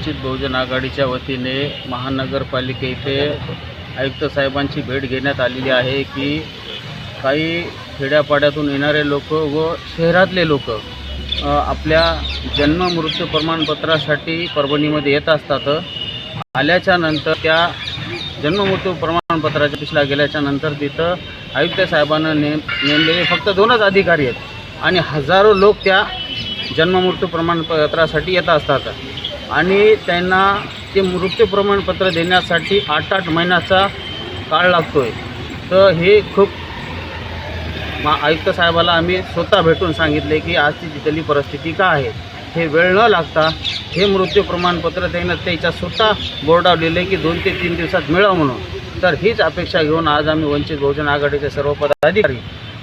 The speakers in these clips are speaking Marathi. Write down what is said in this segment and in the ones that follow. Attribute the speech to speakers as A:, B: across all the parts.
A: वंचित बहुजन आघाडीच्या वतीने महानगरपालिके इथे आयुक्त साहेबांची भेट घेण्यात आलेली आहे की काही खेड्यापाड्यातून येणारे लोक व शहरातले लोक आपल्या जन्म मृत्यू प्रमाणपत्रासाठी परभणीमध्ये येत असतात. आल्याच्यानंतर त्या जन्ममृत्यू प्रमाणपत्राच्या पिछला गेल्याच्यानंतर तिथं आयुक्त साहेबांना नेम नेमलेले फक्त दोनच अधिकारी आहेत आणि हजारो लोक त्या जन्ममृत्यू प्रमाणपत्रासाठी येत असतात. आणि त्यांना ते मृत्यू प्रमाणपत्र देण्यासाठी आठ आठ महिन्याचा काळ लागतो आहे तर हे खूप मा आयुक्त साहेबाला आम्ही स्वतः भेटून सांगितले की आजची तिथली परिस्थिती का आहे हे वेळ न लागता हे मृत्यू प्रमाणपत्र त्यांना त्याच्या स्वतः बोर्डावर लिहिले की दोन ते तीन दिवसात मिळावं म्हणून. तर हीच अपेक्षा घेऊन आज आम्ही वंचित बहुजन आघाडीचे सर्व पदाधिकारी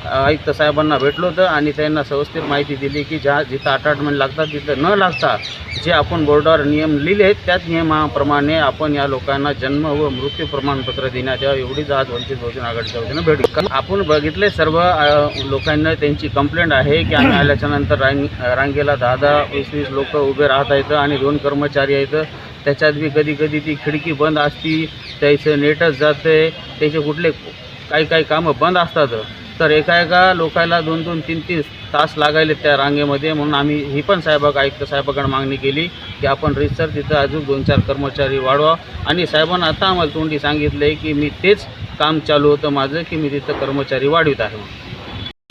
A: आयुक्त साहेबांना भेटलो होतं आणि त्यांना सविस्तर माहिती दिली की ज्या जिथं आठ लागतात तिथं न लागता जे आपण बोर्डावर नियम लिहिले आहेत त्याच नियमाप्रमाणे आपण या लोकांना जन्म व मृत्यू प्रमाणपत्र देण्यात यावं एवढीच आज वंचित बहुजन आघाडीच्या वतीनं भेट कारण आपण बघितले सर्व लोकांना त्यांची कंप्लेंट आहे की आम्ही आल्याच्यानंतर रांग रांगेला दहा दहा वीस वीस लोक उभे राहत आहेत आणि दोन कर्मचारी आहेत. त्याच्यात बी कधी कधी ती खिडकी बंद असती त्याचं नेटच जाते त्याचे कुठले काही काही कामं बंद असतात. तर एका एका लोकायला दोन दोन तीन तीन तास लागायले त्या रांगेमध्ये. म्हणून आम्ही ही पण साहेबाक आयुक्त साहेबाकडे मागणी केली की आपण रिसर तिथं अजून दोन चार कर्मचारी वाढवा. आणि साहेबांना आता आम्हाला तोंडी सांगितलं आहे की मी तेच काम चालू होतं माझं की मी तिथं कर्मचारी वाढवित आहे. म्हणून